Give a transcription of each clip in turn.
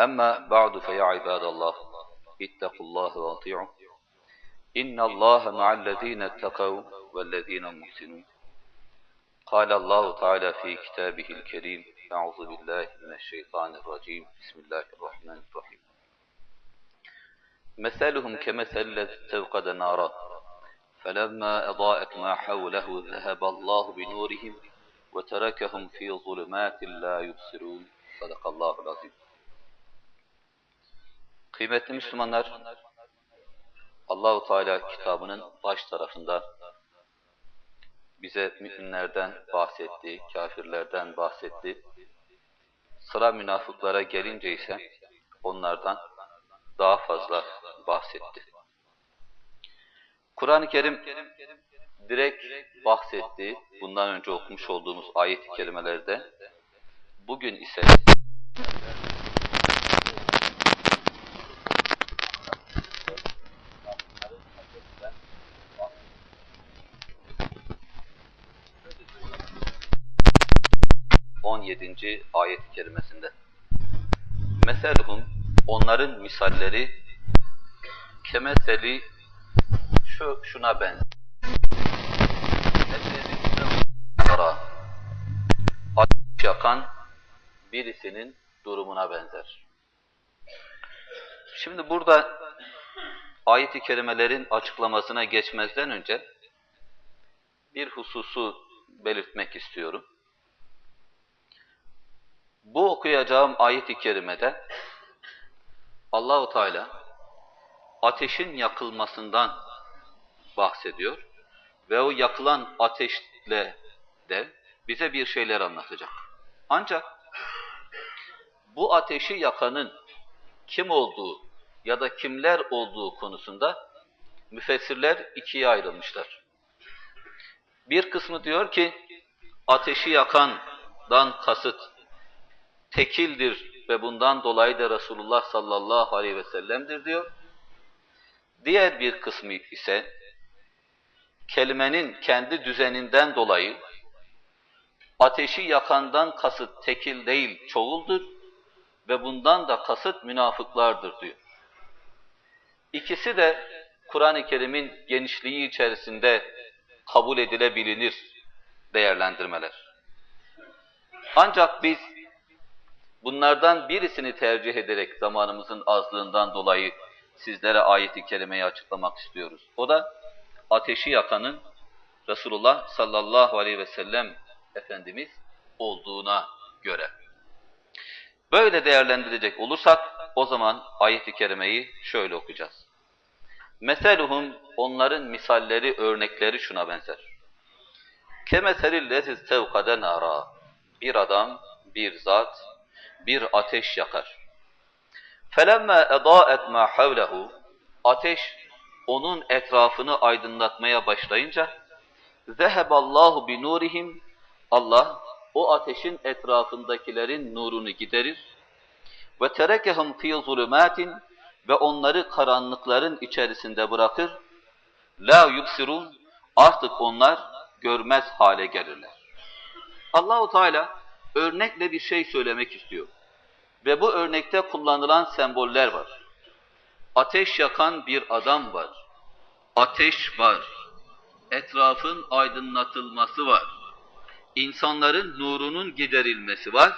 أما بعد فيا عباد الله اتقوا الله وأطيعوا. إن الله مع الذين اتقوا والذين محسنون. قال الله تعالى في كتابه الكريم أعوذ بالله من الشيطان الرجيم. بسم الله الرحمن الرحيم. مثلهم كمثل الذي استوقد نارا فلما أضاءت ما حوله ذهب الله بنورهم وتركهم في ظلمات لا يبصرون. صدق الله العظيم. Kıymetli Müslümanlar, Allahu Teala kitabının baş tarafında bize müminlerden bahsetti, kafirlerden bahsetti. Sıra münafıklara gelince ise onlardan daha fazla bahsetti. Kur'an-ı Kerim direkt bahsetti, bundan önce okumuş olduğumuz ayet-i kerimelerde. Bugün ise on yedinci ayet-i kerimesinde. Meselhum, onların misalleri, kemeseli, şu, şuna. Kara, ateş yakan birisinin durumuna benzer. Şimdi burada ayet-i kerimelerin açıklamasına geçmezden önce bir hususu belirtmek istiyorum. Bu okuyacağım ayet-i kerimede Allahu Teala ateşin yakılmasından bahsediyor ve o yakılan ateşle de bize bir şeyler anlatacak. Ancak bu ateşi yakanın kim olduğu ya da kimler olduğu konusunda müfessirler ikiye ayrılmışlar. Bir kısmı diyor ki ateşi yakandan kasıt tekildir ve bundan dolayı da Resulullah sallallahu aleyhi ve sellem'dir diyor. Diğer bir kısmı ise kelimenin kendi düzeninden dolayı ateşi yakandan kasıt tekil değil çoğuldur ve bundan da kasıt münafıklardır diyor. İkisi de Kur'an-ı Kerim'in genişliği içerisinde kabul edilebilir değerlendirmeler. Ancak biz bunlardan birisini tercih ederek zamanımızın azlığından dolayı sizlere ayeti kerimeyi açıklamak istiyoruz. O da ateşi yakanın Resulullah sallallahu aleyhi ve sellem Efendimiz olduğuna göre. Böyle değerlendirecek olursak o zaman ayet-i kerimeyi şöyle okuyacağız. Meseluhum onların misalleri, örnekleri şuna benzer. Kemeselil leziz tevkaden ara. Bir adam, bir zat, bir ateş yakar. Felemme edaet ma havlehu. Ateş onun etrafını aydınlatmaya başlayınca zeheballahu bi nurihim. Allah o ateşin etrafındakilerin nurunu giderir ve terekehum fi zulumatin ve onları karanlıkların içerisinde bırakır. La yubsirun artık onlar görmez hale gelirler. Allahu Teala örnekle bir şey söylemek istiyor. Ve bu örnekte kullanılan semboller var. Ateş yakan bir adam var. Ateş var. Etrafın aydınlatılması var. İnsanların nurunun giderilmesi var.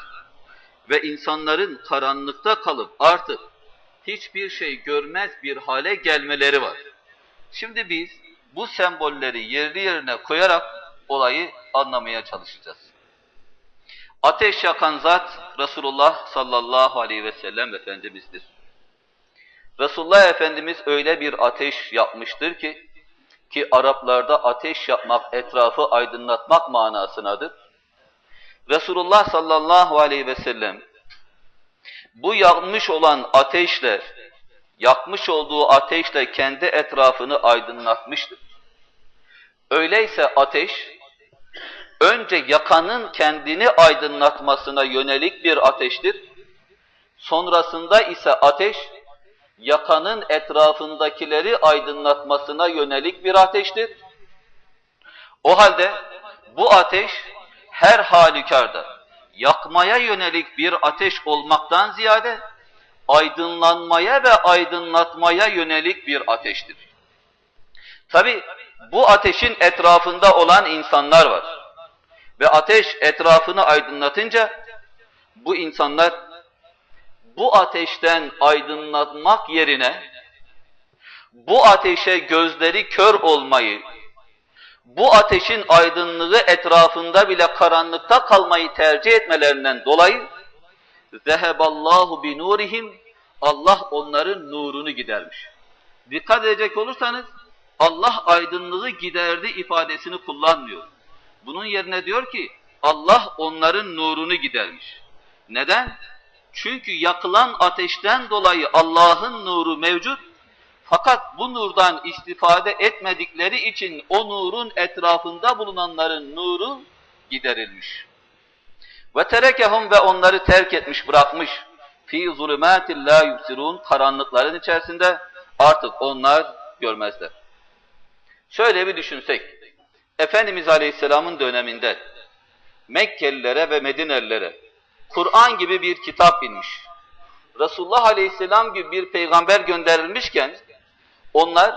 Ve insanların karanlıkta kalıp artık hiçbir şey görmez bir hale gelmeleri var. Şimdi biz bu sembolleri yerli yerine koyarak olayı anlamaya çalışacağız. Ateş yakan zat Resulullah sallallahu aleyhi ve sellem Efendimiz'dir. Resulullah Efendimiz öyle bir ateş yapmıştır ki, ki Araplarda ateş yapmak, etrafı aydınlatmak manasınadır. Resulullah sallallahu aleyhi ve sellem bu yanmış olan ateşle, yakmış olduğu ateşle kendi etrafını aydınlatmıştır. Öyleyse ateş, önce yakanın kendini aydınlatmasına yönelik bir ateştir. Sonrasında ise ateş, yakanın etrafındakileri aydınlatmasına yönelik bir ateştir. O halde bu ateş her halükarda yakmaya yönelik bir ateş olmaktan ziyade aydınlanmaya ve aydınlatmaya yönelik bir ateştir. Tabi bu ateşin etrafında olan insanlar var. Ve ateş etrafını aydınlatınca bu insanlar bu ateşten aydınlatmak yerine bu ateşe gözleri kör olmayı, bu ateşin aydınlığı etrafında bile karanlıkta kalmayı tercih etmelerinden dolayı zeheballahu bi nurihim Allah onların nurunu gidermiş. Dikkat edecek olursanız Allah aydınlığı giderdi ifadesini kullanmıyor. Bunun yerine diyor ki Allah onların nurunu gidermiş. Neden? Çünkü yakılan ateşten dolayı Allah'ın nuru mevcut. Fakat bu nurdan istifade etmedikleri için o nurun etrafında bulunanların nuru giderilmiş. Ve terekehum ve onları terk etmiş, bırakmış. Fi zulümatil la yubsirun karanlıkların içerisinde artık onlar görmezler. Şöyle bir düşünsek. Efendimiz Aleyhisselam'ın döneminde Mekkelilere ve Medinelilere Kur'an gibi bir kitap inmiş. Resulullah Aleyhisselam gibi bir peygamber gönderilmişken onlar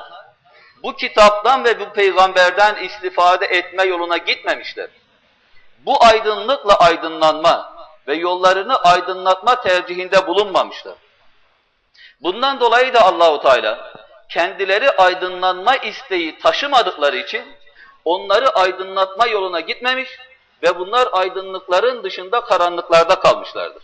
bu kitaptan ve bu peygamberden istifade etme yoluna gitmemişler. Bu aydınlıkla aydınlanma ve yollarını aydınlatma tercihinde bulunmamışlar. Bundan dolayı da Allahu Teala kendileri aydınlanma isteği taşımadıkları için onları aydınlatma yoluna gitmemiş ve bunlar aydınlıkların dışında karanlıklarda kalmışlardır.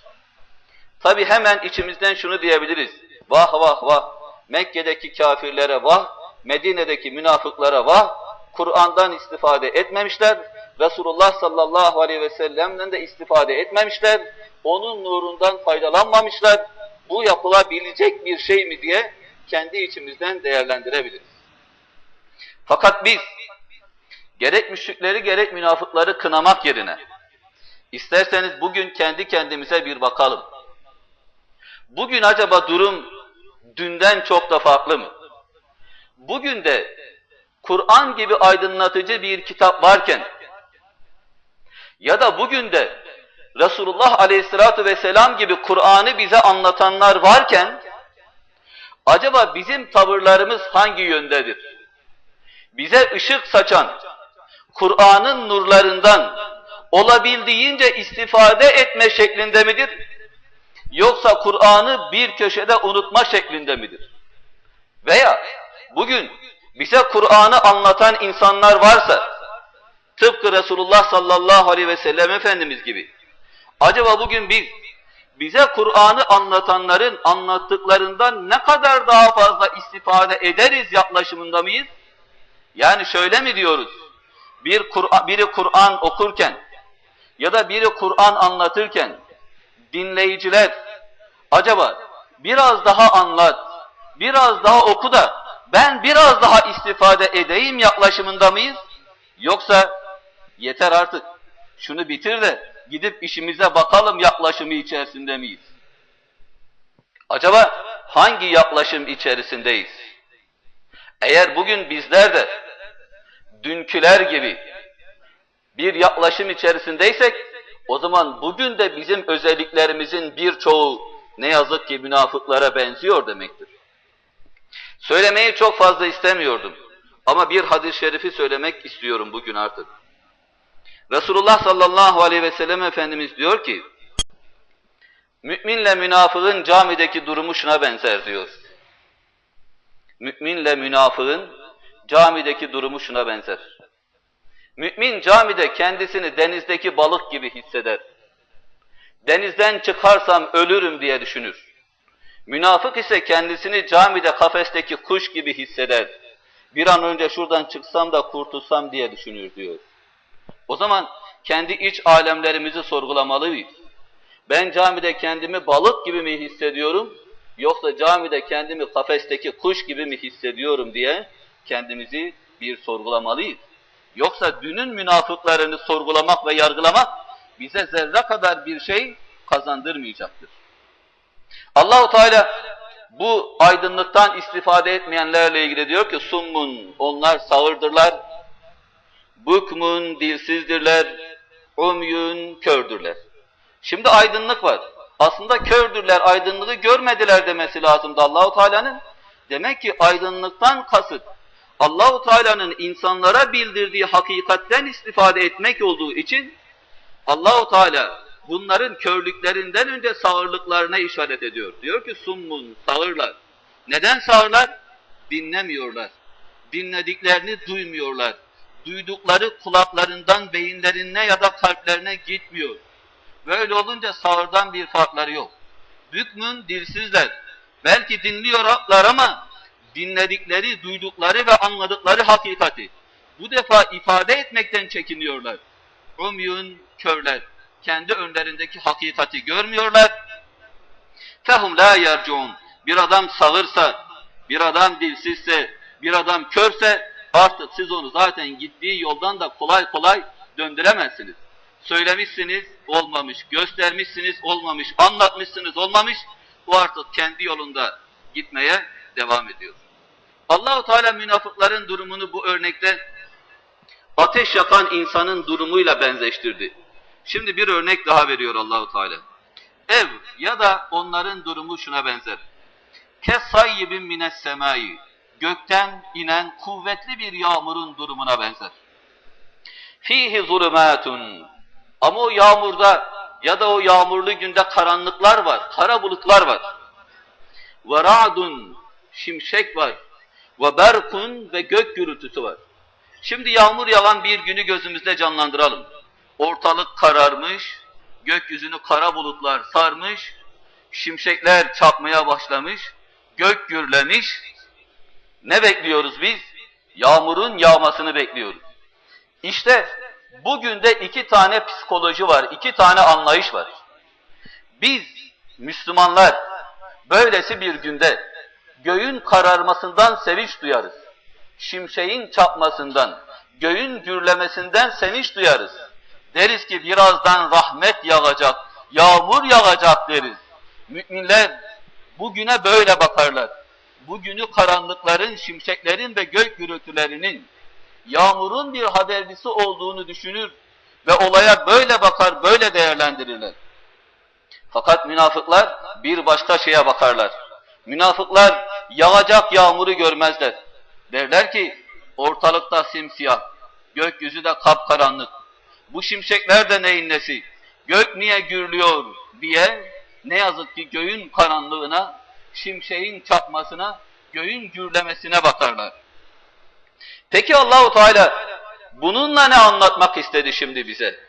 Tabi hemen içimizden şunu diyebiliriz. Vah vah vah, Mekke'deki kafirlere vah, Medine'deki münafıklara vah, Kur'an'dan istifade etmemişler, Resulullah sallallahu aleyhi ve sellem'den de istifade etmemişler, onun nurundan faydalanmamışlar, bu yapılabilecek bir şey mi diye kendi içimizden değerlendirebiliriz. Fakat biz gerek müşrikleri gerek münafıkları kınamak yerine isterseniz bugün kendi kendimize bir bakalım. Bugün acaba durum dünden çok da farklı mı? Bugün de Kur'an gibi aydınlatıcı bir kitap varken ya da bugün de Resulullah Aleyhisselatü Vesselam gibi Kur'an'ı bize anlatanlar varken acaba bizim tavırlarımız hangi yöndedir? Bize ışık saçan, Kur'an'ın nurlarından olabildiğince istifade etme şeklinde midir? Yoksa Kur'an'ı bir köşede unutma şeklinde midir? Veya bugün bize Kur'an'ı anlatan insanlar varsa, tıpkı Resulullah sallallahu aleyhi ve sellem Efendimiz gibi, acaba bugün biz bize Kur'an'ı anlatanların anlattıklarından ne kadar daha fazla istifade ederiz yaklaşımında mıyız? Yani şöyle mi diyoruz? Bir Kur'an, biri Kur'an okurken ya da biri Kur'an anlatırken dinleyiciler acaba biraz daha anlat, biraz daha oku da ben biraz daha istifade edeyim yaklaşımında mıyız? Yoksa yeter artık şunu bitir de gidip işimize bakalım yaklaşımı içerisinde miyiz? Acaba hangi yaklaşım içerisindeyiz? Eğer bugün bizler de dünküler gibi bir yaklaşım içerisindeysek o zaman bugün de bizim özelliklerimizin birçoğu ne yazık ki münafıklara benziyor demektir. Söylemeyi çok fazla istemiyordum ama bir hadis-i şerifi söylemek istiyorum bugün artık. Resulullah sallallahu aleyhi ve sellem Efendimiz diyor ki, Müminle münafığın camideki durumu şuna benzer diyor. Müminle münafığın camideki durumu şuna benzer. Mümin camide kendisini denizdeki balık gibi hisseder. Denizden çıkarsam ölürüm diye düşünür. Münafık ise kendisini camide kafesteki kuş gibi hisseder. Bir an önce şuradan çıksam da kurtulsam diye düşünür diyor. O zaman kendi iç alemlerimizi sorgulamalıyız. Ben camide kendimi balık gibi mi hissediyorum yoksa camide kendimi kafesteki kuş gibi mi hissediyorum diye kendimizi bir sorgulamalıyız. Yoksa dünün münafıklarını sorgulamak ve yargılamak bize zerre kadar bir şey kazandırmayacaktır. Allahu Teala bu aydınlıktan istifade etmeyenlerle ilgili diyor ki summun onlar sağırdırlar, bukmun dilsizdirler, umyun kördürler. Şimdi aydınlık var. Aslında kördürler, aydınlığı görmediler demesi lazımdı Allahu Teala'nın. Demek ki aydınlıktan kasıt Allahu Teala'nın insanlara bildirdiği hakikatten istifade etmek olduğu için Allahu Teala bunların körlüklerinden önce sağırlıklarına işaret ediyor. Diyor ki summun sağırlar. Neden sağırlar? Dinlemiyorlar. Dinlediklerini duymuyorlar. Duydukları kulaklarından beyinlerine ya da kalplerine gitmiyor. Böyle olunca sağırdan bir farkları yok. Bükmün dilsizler. Belki dinliyorlar ama dinledikleri, duydukları ve anladıkları hakikati bu defa ifade etmekten çekiniyorlar. Umyun körler. Kendi önlerindeki hakikati görmüyorlar. Fehum la yercun. Bir adam sağırsa, bir adam dilsizse, bir adam körse artık siz onu zaten gittiği yoldan da kolay kolay döndüremezsiniz. Söylemişsiniz, olmamış. Göstermişsiniz, olmamış. Anlatmışsınız, olmamış. Bu artık kendi yolunda gitmeye devam ediyor. Allahu Teala münafıkların durumunu bu örnekte ateş yakan insanın durumuyla benzeştirdi. Şimdi bir örnek daha veriyor Allahu Teala. Ev ya da onların durumu şuna benzer. Kesayyibin mines semai. Gökten inen kuvvetli bir yağmurun durumuna benzer. Fihi zulümatun. Ama o yağmurda ya da o yağmurlu günde karanlıklar var, kara bulutlar var. Ve şimşek var. Ve berkun ve gök gürültüsü var. Şimdi yağmur yağan bir günü gözümüzde canlandıralım. Ortalık kararmış, gökyüzünü kara bulutlar sarmış, şimşekler çakmaya başlamış, gök gürlemiş. Ne bekliyoruz biz? Yağmurun yağmasını bekliyoruz. İşte bugün de iki tane psikoloji var, iki tane anlayış var. Biz Müslümanlar böylesi bir günde göğün kararmasından sevinç duyarız. Şimşeğin çapmasından, göğün gürlemesinden sevinç duyarız. Deriz ki birazdan rahmet yağacak, yağmur yağacak deriz. Müminler bugüne böyle bakarlar. Bugünü karanlıkların, şimşeklerin ve gök gürültülerinin, yağmurun bir habercisi olduğunu düşünür ve olaya böyle bakar, böyle değerlendirirler. Fakat münafıklar bir başka şeye bakarlar. Münafıklar yağacak yağmuru görmezler. Derler ki ortalıkta simsiyah, gökyüzü de kapkaranlık. Bu şimşekler de neyin nesi? Gök niye gürlüyor diye ne yazık ki göğün karanlığına, şimşeğin çakmasına, göğün gürlemesine bakarlar. Peki Allahu Teala bununla ne anlatmak istedi şimdi bize?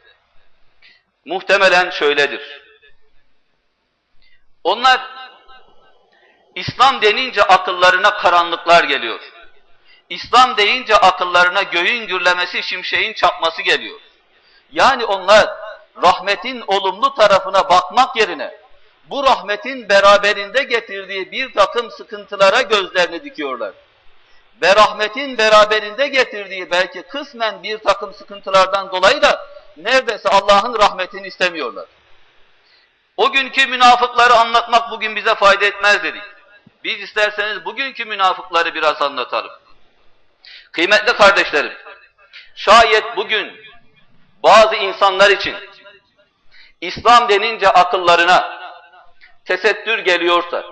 Muhtemelen şöyledir. Onlar İslam denince akıllarına karanlıklar geliyor. İslam deyince akıllarına göğün gürlemesi, şimşeğin çapması geliyor. Yani onlar rahmetin olumlu tarafına bakmak yerine bu rahmetin beraberinde getirdiği bir takım sıkıntılara gözlerini dikiyorlar. Ve rahmetin beraberinde getirdiği belki kısmen bir takım sıkıntılardan dolayı da neredeyse Allah'ın rahmetini istemiyorlar. O günkü münafıkları anlatmak bugün bize fayda etmez dedik. Biz isterseniz bugünkü münafıkları biraz anlatalım. Kıymetli kardeşlerim, şayet bugün bazı insanlar için İslam denince akıllarına tesettür geliyorsa,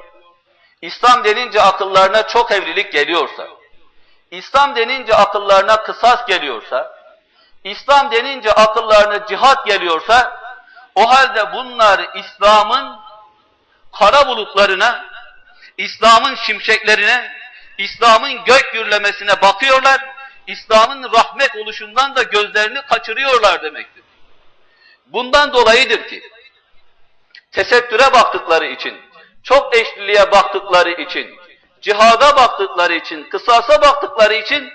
İslam denince akıllarına çok evlilik geliyorsa, İslam denince akıllarına kısas geliyorsa, İslam denince akıllarına cihat geliyorsa, o halde bunlar İslam'ın kara bulutlarına, İslam'ın şimşeklerine, İslam'ın gök gürlemesine bakıyorlar, İslam'ın rahmet oluşundan da gözlerini kaçırıyorlar demektir. Bundan dolayıdır ki, tesettüre baktıkları için, çok eşliliğe baktıkları için, cihada baktıkları için, kısasa baktıkları için,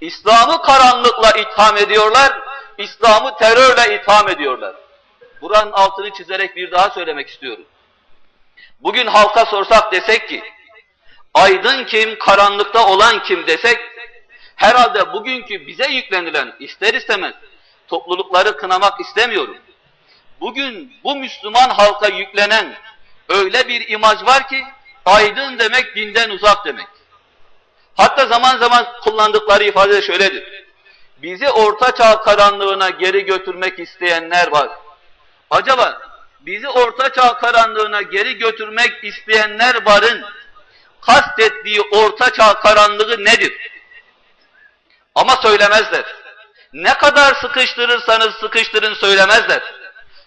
İslam'ı karanlıkla itham ediyorlar, İslam'ı terörle itham ediyorlar. buranın altını çizerek bir daha söylemek istiyorum. Bugün halka sorsak desek ki, aydın kim, karanlıkta olan kim desek, herhalde bugünkü bize yüklenilen ister istemez toplulukları kınamak istemiyorum. Bugün bu Müslüman halka yüklenen öyle bir imaj var ki, aydın demek dinden uzak demek. Hatta zaman zaman kullandıkları ifade şöyledir. Bizi orta çağ karanlığına geri götürmek isteyenler var. Acaba bizi orta çağ karanlığına geri götürmek isteyenler varın kastettiği orta çağ karanlığı nedir? Ama söylemezler. Ne kadar sıkıştırırsanız sıkıştırın söylemezler.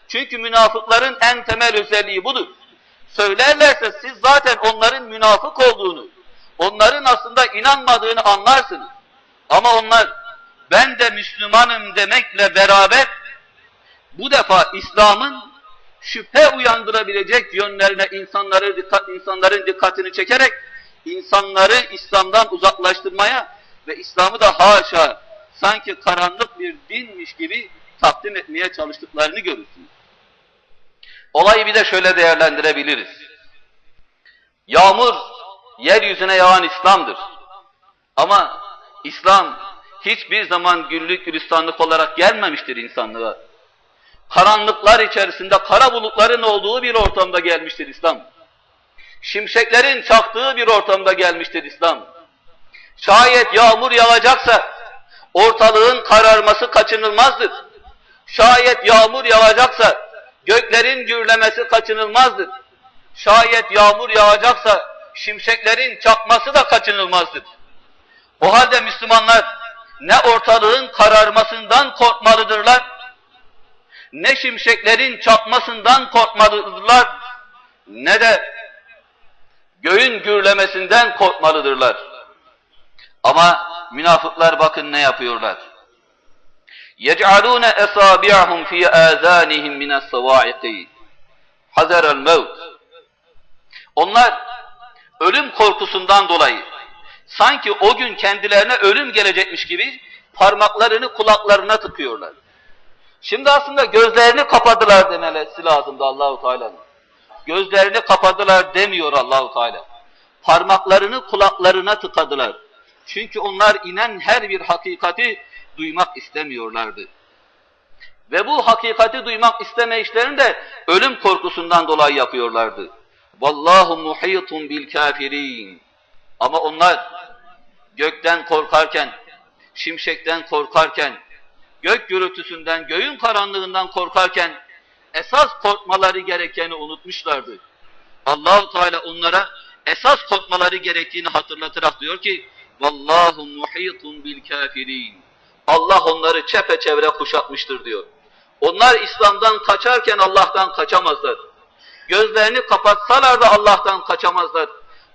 Çünkü münafıkların en temel özelliği budur. Söylerlerse siz zaten onların münafık olduğunu, onların aslında inanmadığını anlarsınız. Ama onlar ben de Müslümanım demekle beraber bu defa İslam'ın şüphe uyandırabilecek yönlerine insanları dikkat, insanların dikkatini çekerek insanları İslam'dan uzaklaştırmaya ve İslam'ı da haşa sanki karanlık bir dinmiş gibi takdim etmeye çalıştıklarını görürsünüz. Olayı bir de şöyle değerlendirebiliriz. Yağmur yeryüzüne yağan İslam'dır. Ama İslam hiçbir zaman güllük gülistanlık olarak gelmemiştir insanlığa. Karanlıklar içerisinde kara bulutların olduğu bir ortamda gelmiştir İslam. Şimşeklerin çaktığı bir ortamda gelmiştir İslam. Şayet yağmur yağacaksa ortalığın kararması kaçınılmazdır. Şayet yağmur yağacaksa göklerin gürlemesi kaçınılmazdır. Şayet yağmur yağacaksa şimşeklerin çakması da kaçınılmazdır. O halde Müslümanlar ne ortalığın kararmasından korkmalıdırlar, ne şimşeklerin çakmasından korkmalıdırlar, ne de göğün gürlemesinden korkmalıdırlar. Ama münafıklar bakın ne yapıyorlar. يَجْعَلُونَ أَصَابِعَهُمْ فِي آذَانِهِمْ مِنَ الصَّوَاعِقِ حَذَرَ الْمَوْتِ Onlar ölüm korkusundan dolayı sanki o gün kendilerine ölüm gelecekmiş gibi parmaklarını kulaklarına tıkıyorlar. Şimdi aslında gözlerini kapadılar demesi lazımdı Allahu Teala'nın. Gözlerini kapadılar demiyor Allahu Teala. Parmaklarını kulaklarına tıkadılar. Çünkü onlar inen her bir hakikati duymak istemiyorlardı. Ve bu hakikati duymak isteme işlerini de ölüm korkusundan dolayı yapıyorlardı. Vallahu muhitun bil kafirin. Ama onlar gökten korkarken, şimşekten korkarken, gök gürültüsünden, göğün karanlığından korkarken esas korkmaları gerekeni unutmuşlardı. Allahu Teala onlara esas korkmaları gerektiğini hatırlatarak diyor ki: "Vallahu muhitun bil kafirin." Allah onları çepeçevre kuşatmıştır diyor. Onlar İslam'dan kaçarken Allah'tan kaçamazlar. Gözlerini kapatsalar da Allah'tan kaçamazlar.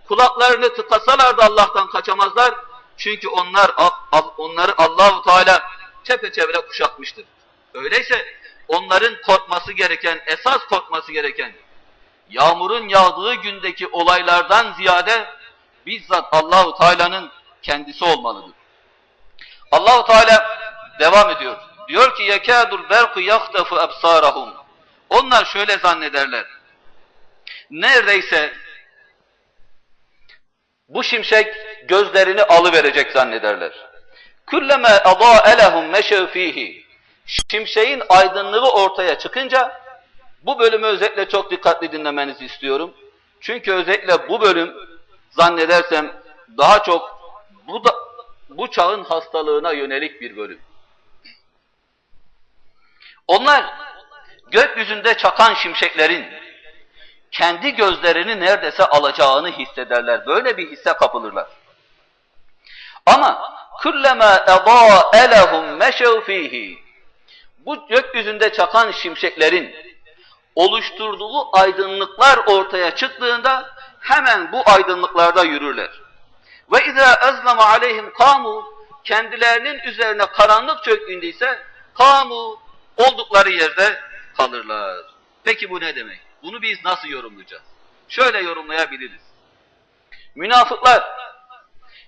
Kulaklarını tıkasalar da Allah'tan kaçamazlar. Çünkü onlar onları Allahu Teala çepeçevre kuşatmıştır. Öyleyse onların korkması gereken, esas korkması gereken yağmurun yağdığı gündeki olaylardan ziyade bizzat Allahu Teala'nın kendisi olmalıdır. Allahu Teala devam ediyor. Diyor ki yekâdul berku yahtafu absarahum. Onlar şöyle zannederler. Neredeyse bu şimşek gözlerini alıverecek zannederler. Külleme adâe lehum meşev fihi. Şimşeğin aydınlığı ortaya çıkınca bu bölümü özellikle çok dikkatli dinlemenizi istiyorum. Çünkü özellikle bu bölüm zannedersem daha çok bu da bu çağın hastalığına yönelik bir bölüm. Onlar gökyüzünde çakan şimşeklerin kendi gözlerini neredeyse alacağını hissederler. Böyle bir hisse kapılırlar. Ama kullama edaa lehum meşev fihi. Bu gökyüzünde çakan şimşeklerin oluşturduğu aydınlıklar ortaya çıktığında hemen bu aydınlıklarda yürürler. Ve izâ ezleme aleyhim kamu kendilerinin üzerine karanlık çöktüğünde ise kamu oldukları yerde kalırlar. Peki bu ne demek? Bunu biz nasıl yorumlayacağız? Şöyle yorumlayabiliriz. Münafıklar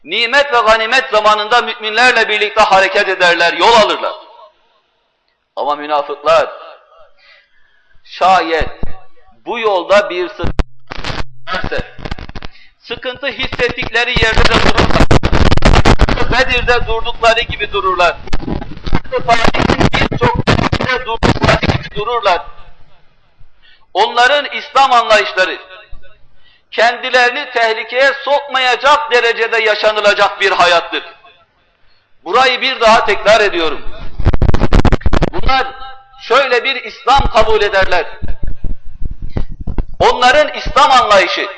nimet ve ganimet zamanında müminlerle birlikte hareket ederler, yol alırlar. Ama münafıklar Şayet bu yolda bir sıkıntı sıkıntı hissettikleri yerde de dururlar. Bedir'de durdukları gibi dururlar. Tarihin birçok durdukları gibi dururlar. Onların İslam anlayışları kendilerini tehlikeye sokmayacak derecede yaşanılacak bir hayattır. Burayı bir daha tekrar ediyorum. Bunlar şöyle bir İslam kabul ederler. Onların İslam anlayışı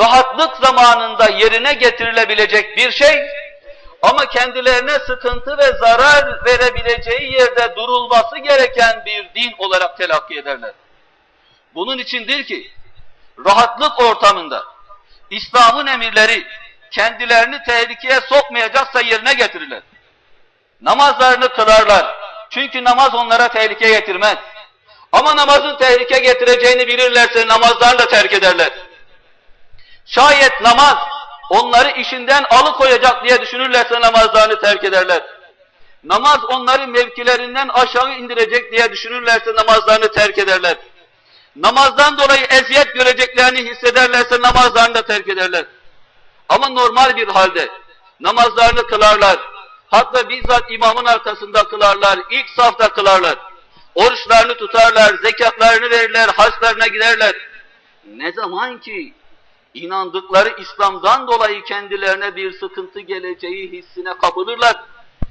rahatlık zamanında yerine getirilebilecek bir şey ama kendilerine sıkıntı ve zarar verebileceği yerde durulması gereken bir din olarak telakki ederler. Bunun içindir ki rahatlık ortamında İslam'ın emirleri kendilerini tehlikeye sokmayacaksa yerine getirirler. Namazlarını kılarlar. Çünkü namaz onlara tehlike getirmez. Ama namazın tehlike getireceğini bilirlerse namazlarını da terk ederler. Şayet namaz onları işinden alıkoyacak diye düşünürlerse namazlarını terk ederler. Namaz onları mevkilerinden aşağı indirecek diye düşünürlerse namazlarını terk ederler. Namazdan dolayı eziyet göreceklerini hissederlerse namazlarını da terk ederler. Ama normal bir halde namazlarını kılarlar. Hatta bizzat imamın arkasında kılarlar, ilk safta kılarlar. Oruçlarını tutarlar, zekatlarını verirler, haçlarına giderler. Ne zaman ki inandıkları İslam'dan dolayı kendilerine bir sıkıntı geleceği hissine kapılırlar.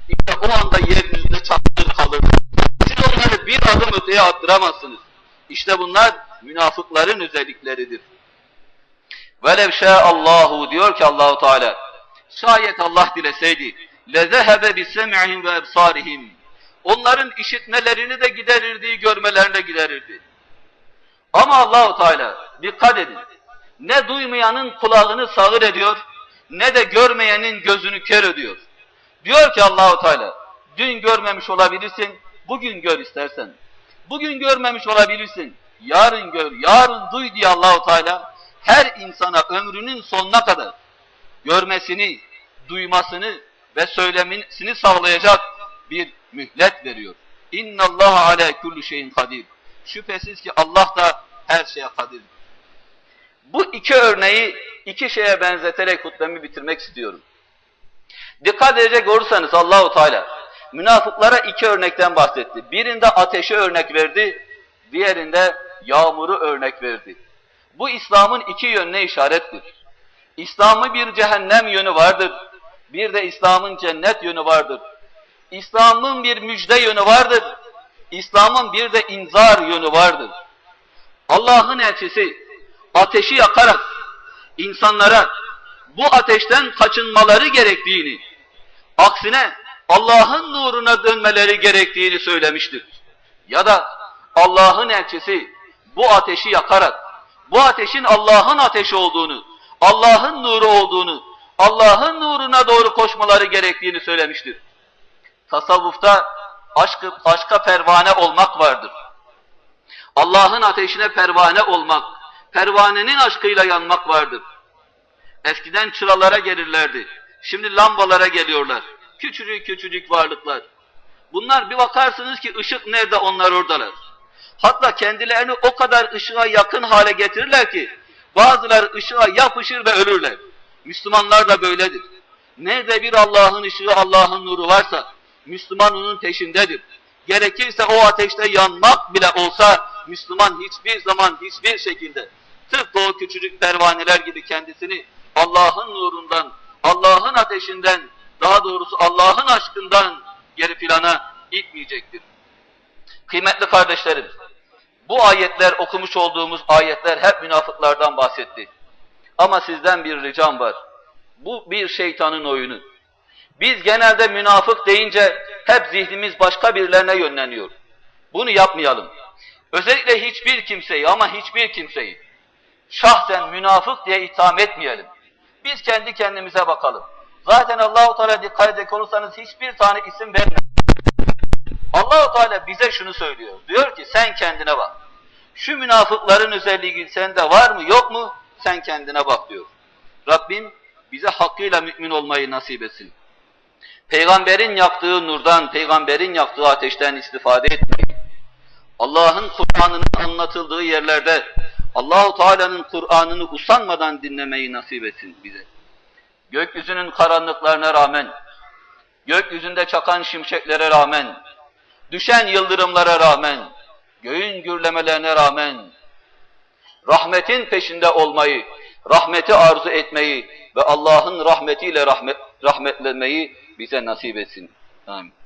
İşte o anda yeryüzünde çaktır kalır. Siz onları bir adım öteye attıramazsınız. İşte bunlar münafıkların özellikleridir. Velev Allahu diyor ki Allahu Teala şayet Allah dileseydi lezehebe bisem'ihim ve ebsarihim onların işitmelerini de giderirdi, görmelerini de giderirdi. Ama Allahu Teala dikkat edin. Ne duymayanın kulağını sağır ediyor, ne de görmeyenin gözünü kör ediyor. Diyor ki Allahu Teala, dün görmemiş olabilirsin, bugün gör istersen. Bugün görmemiş olabilirsin, yarın gör, yarın duy diye Allahu Teala her insana ömrünün sonuna kadar görmesini, duymasını ve söylemesini sağlayacak bir mühlet veriyor. İnna Allah ala kulli şeyin kadir. Şüphesiz ki Allah da her şeye kadir. Bu iki örneği iki şeye benzeterek hutbemi bitirmek istiyorum. Dikkat edecek olursanız Allahu Teala münafıklara iki örnekten bahsetti. Birinde ateşi örnek verdi, diğerinde yağmuru örnek verdi. Bu İslam'ın iki yönüne işarettir. İslam'ın bir cehennem yönü vardır. Bir de İslam'ın cennet yönü vardır. İslam'ın bir müjde yönü vardır. İslam'ın bir de inzar yönü vardır. Allah'ın elçisi ateşi yakarak insanlara bu ateşten kaçınmaları gerektiğini, aksine Allah'ın nuruna dönmeleri gerektiğini söylemiştir. Ya da Allah'ın elçisi bu ateşi yakarak, bu ateşin Allah'ın ateşi olduğunu, Allah'ın nuru olduğunu, Allah'ın nuruna doğru koşmaları gerektiğini söylemiştir. Tasavvufta aşkı, aşka pervane olmak vardır. Allah'ın ateşine pervane olmak, pervanenin aşkıyla yanmak vardır. Eskiden çıralara gelirlerdi. Şimdi lambalara geliyorlar. Küçücük küçücük varlıklar. Bunlar bir bakarsınız ki ışık nerede onlar oradalar. Hatta kendilerini o kadar ışığa yakın hale getirirler ki bazıları ışığa yapışır ve ölürler. Müslümanlar da böyledir. Nerede bir Allah'ın ışığı, Allah'ın nuru varsa Müslüman onun peşindedir. Gerekirse o ateşte yanmak bile olsa Müslüman hiçbir zaman hiçbir şekilde tıpkı o küçücük pervaneler gibi kendisini Allah'ın nurundan, Allah'ın ateşinden, daha doğrusu Allah'ın aşkından geri plana itmeyecektir. Kıymetli kardeşlerim, bu ayetler, okumuş olduğumuz ayetler hep münafıklardan bahsetti. Ama sizden bir ricam var. Bu bir şeytanın oyunu. Biz genelde münafık deyince hep zihnimiz başka birilerine yönleniyor. Bunu yapmayalım. Özellikle hiçbir kimseyi ama hiçbir kimseyi şahsen münafık diye itham etmeyelim. Biz kendi kendimize bakalım. Zaten Allahu Teala dikkat edecek olursanız hiçbir tane isim vermiyor. Allahu Teala bize şunu söylüyor. Diyor ki sen kendine bak. Şu münafıkların özelliği sende var mı yok mu? Sen kendine bak diyor. Rabbim bize hakkıyla mümin olmayı nasip etsin. Peygamberin yaktığı nurdan, peygamberin yaktığı ateşten istifade etmeyi, Allah'ın Kur'an'ının anlatıldığı yerlerde Allahu Teala'nın Kur'an'ını usanmadan dinlemeyi nasip etsin bize. Gökyüzünün karanlıklarına rağmen, gökyüzünde çakan şimşeklere rağmen, düşen yıldırımlara rağmen, göğün gürlemelerine rağmen, rahmetin peşinde olmayı, rahmeti arzu etmeyi ve Allah'ın rahmetiyle rahmet, rahmetlenmeyi bize nasip etsin. Amin.